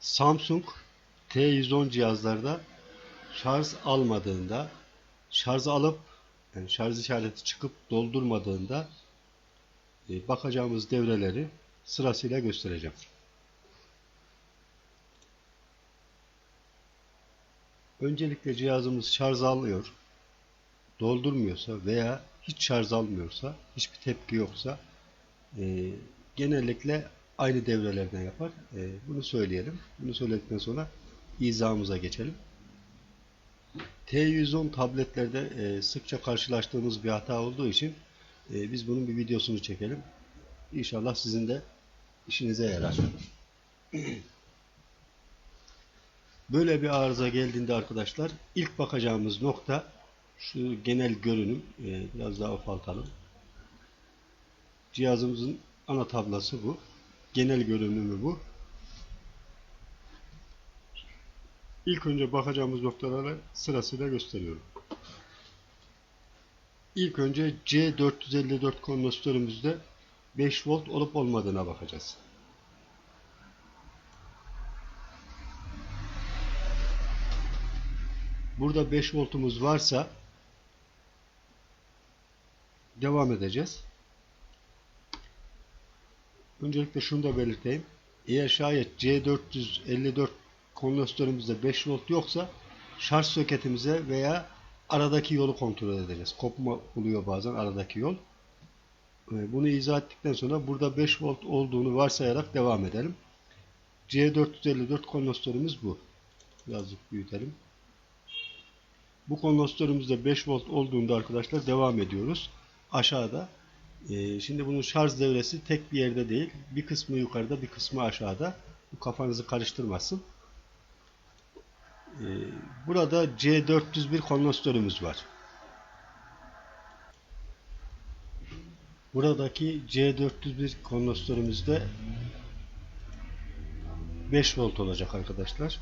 Samsung T110 cihazlarda şarj almadığında, şarj alıp yani şarj işareti çıkıp doldurmadığında e, bakacağımız devreleri sırasıyla göstereceğim. Öncelikle cihazımız şarj alıyor, doldurmuyorsa veya hiç şarj almıyorsa, hiçbir tepki yoksa e, genellikle aynı devrelerden yapar. E, bunu söyleyelim. Bunu söyledikten sonra izahımıza geçelim. T110 tabletlerde e, sıkça karşılaştığımız bir hata olduğu için e, biz bunun bir videosunu çekelim. İnşallah sizin de işinize yarar. Böyle bir arıza geldiğinde arkadaşlar ilk bakacağımız nokta şu genel görünüm. E, biraz daha ufaltalım. Cihazımızın ana tablası bu. Genel görünümü bu. İlk önce bakacağımız noktaları sırasıyla gösteriyorum. İlk önce C454 kondansatörümüzde 5 volt olup olmadığına bakacağız. Burada 5 voltumuz varsa devam edeceğiz. Öncelikle şunu da belirteyim. Eğer şayet C454 kondansatörümüzde 5 volt yoksa şarj soketimize veya aradaki yolu kontrol edeceğiz. Kopma oluyor bazen aradaki yol. Ee, Bunu izah ettikten sonra burada 5 volt olduğunu varsayarak devam edelim. C454 kondansatörümüz bu. Birazcık büyütelim. Bu kondansatörümüzde 5 volt olduğunda arkadaşlar devam ediyoruz. Aşağıda. Ee, şimdi bunun şarj devresi tek bir yerde değil. Bir kısmı yukarıda bir kısmı aşağıda. Bu kafanızı karıştırmasın. Ee, burada C401 kondansatörümüz var. Buradaki C401 kondansatörümüzde 5 volt olacak arkadaşlar.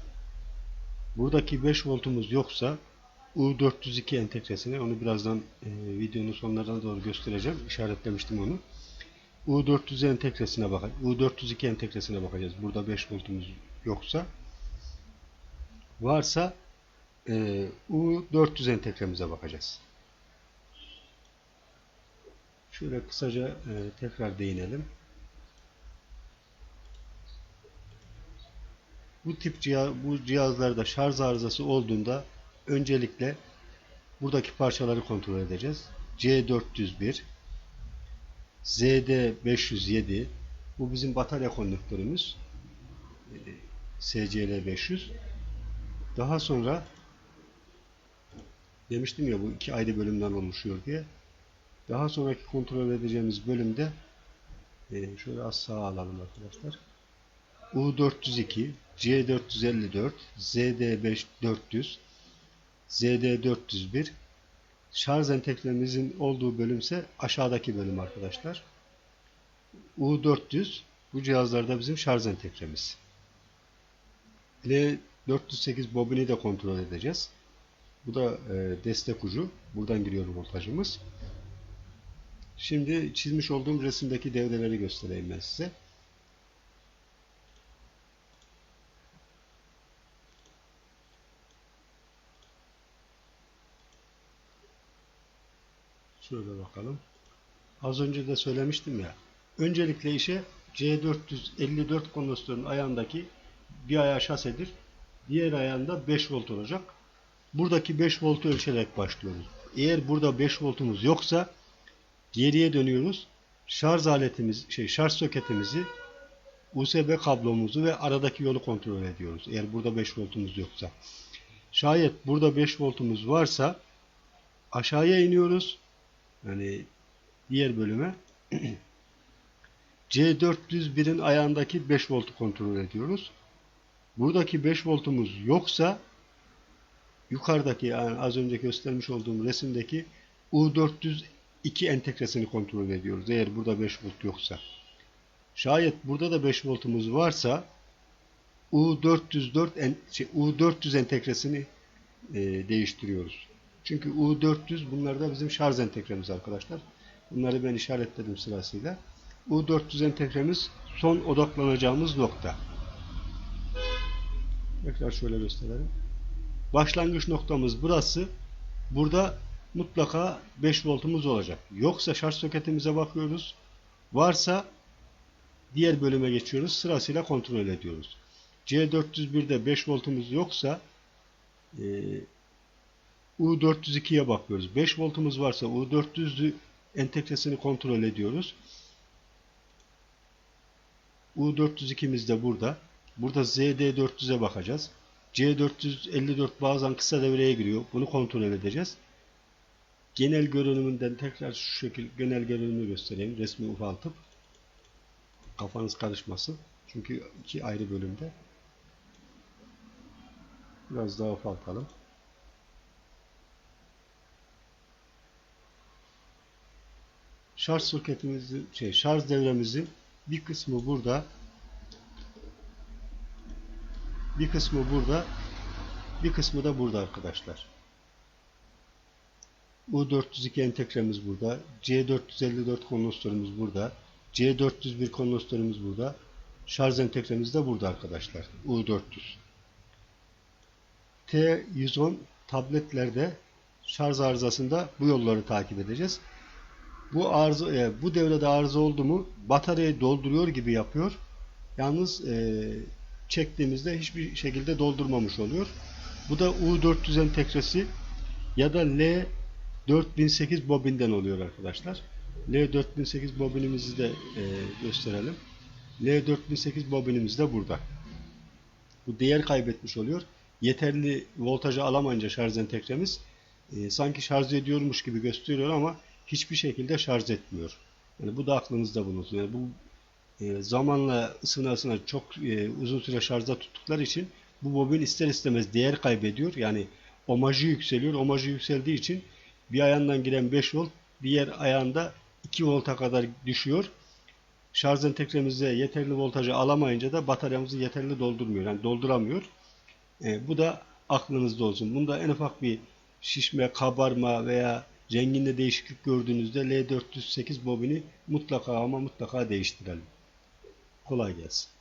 Buradaki 5 voltumuz yoksa U402 entegresine onu birazdan e, videonun sonlarına doğru göstereceğim. İşaretlemiştim onu. U400 entegresine bakacağız. U402 entegresine bakacağız. Burada 5 voltumuz yoksa. Varsa e, U400 entegremize bakacağız. Şöyle kısaca e, tekrar değinelim. Bu tip cihaz, bu cihazlarda şarj arızası olduğunda öncelikle buradaki parçaları kontrol edeceğiz. C401 ZD507 bu bizim batarya konnektörümüz e, SCL500 daha sonra demiştim ya bu iki ayrı bölümden oluşuyor diye. Daha sonraki kontrol edeceğimiz bölümde e, şöyle az sağa alalım arkadaşlar. U402 C454 ZD5400 ZD401 şarj entegremizin olduğu bölümse aşağıdaki bölüm arkadaşlar. U400 bu cihazlarda bizim şarj entegremiz. L408 bobini de kontrol edeceğiz. Bu da e, destek ucu. Buradan giriyor voltajımız. Şimdi çizmiş olduğum resimdeki devreleri göstereyim ben size. Şöyle bakalım. Az önce de söylemiştim ya. Öncelikle işe C454 kondansatörün ayağındaki bir ayağı şasedir. Diğer ayağında 5 volt olacak. Buradaki 5 voltu ölçerek başlıyoruz. Eğer burada 5 voltumuz yoksa geriye dönüyoruz. Şarj aletimiz, şey şarj soketimizi USB kablomuzu ve aradaki yolu kontrol ediyoruz. Eğer burada 5 voltumuz yoksa. Şayet burada 5 voltumuz varsa aşağıya iniyoruz. Yani diğer bölüme C401'in ayağındaki 5 voltu kontrol ediyoruz. Buradaki 5 voltumuz yoksa yukarıdaki yani az önce göstermiş olduğum resimdeki U402 entegresini kontrol ediyoruz. Eğer burada 5 volt yoksa. Şayet burada da 5 voltumuz varsa U404 en, şey, U400 entegresini e, değiştiriyoruz. Çünkü U400 bunlar da bizim şarj entegremiz arkadaşlar. Bunları ben işaretledim sırasıyla. U400 entegremiz son odaklanacağımız nokta. Tekrar şöyle gösterelim. Başlangıç noktamız burası. Burada mutlaka 5 voltumuz olacak. Yoksa şarj soketimize bakıyoruz. Varsa diğer bölüme geçiyoruz. Sırasıyla kontrol ediyoruz. C401'de 5 voltumuz yoksa e, U402'ye bakıyoruz. 5 voltumuz varsa U400'ü entegresini kontrol ediyoruz. U402'miz de burada. Burada ZD400'e bakacağız. C454 bazen kısa devreye giriyor. Bunu kontrol edeceğiz. Genel görünümünden tekrar şu şekil genel görünümü göstereyim. Resmi ufaltıp kafanız karışmasın. Çünkü iki ayrı bölümde. Biraz daha ufaltalım. Şarj soketimizin şey şarj devremizin bir kısmı burada bir kısmı burada bir kısmı da burada arkadaşlar. U402 entegremiz burada. C454 kondansatörümüz burada. C401 kondansatörümüz burada. Şarj entegremiz de burada arkadaşlar. U400. T110 tabletlerde şarj arızasında bu yolları takip edeceğiz. Bu arıza, e, bu devrede arıza oldu mu bataryayı dolduruyor gibi yapıyor. Yalnız e, çektiğimizde hiçbir şekilde doldurmamış oluyor. Bu da U400 entegresi ya da L4008 bobinden oluyor arkadaşlar. L4008 bobinimizi de e, gösterelim. L4008 bobinimiz de burada. Bu değer kaybetmiş oluyor. Yeterli voltajı alamayınca şarj entegremiz e, sanki şarj ediyormuş gibi gösteriyor ama hiçbir şekilde şarj etmiyor. Yani bu da aklınızda bulunsun. Yani bu e, zamanla ısına ısına çok e, uzun süre şarjda tuttukları için bu bobin ister istemez değer kaybediyor. Yani omajı yükseliyor. Omajı yükseldiği için bir ayağından giren 5 volt diğer ayağında 2 volta kadar düşüyor. Şarj entegremize yeterli voltajı alamayınca da bataryamızı yeterli doldurmuyor. Yani dolduramıyor. E, bu da aklınızda olsun. Bunda en ufak bir şişme, kabarma veya renginde değişiklik gördüğünüzde L408 bobini mutlaka ama mutlaka değiştirelim. Kolay gelsin.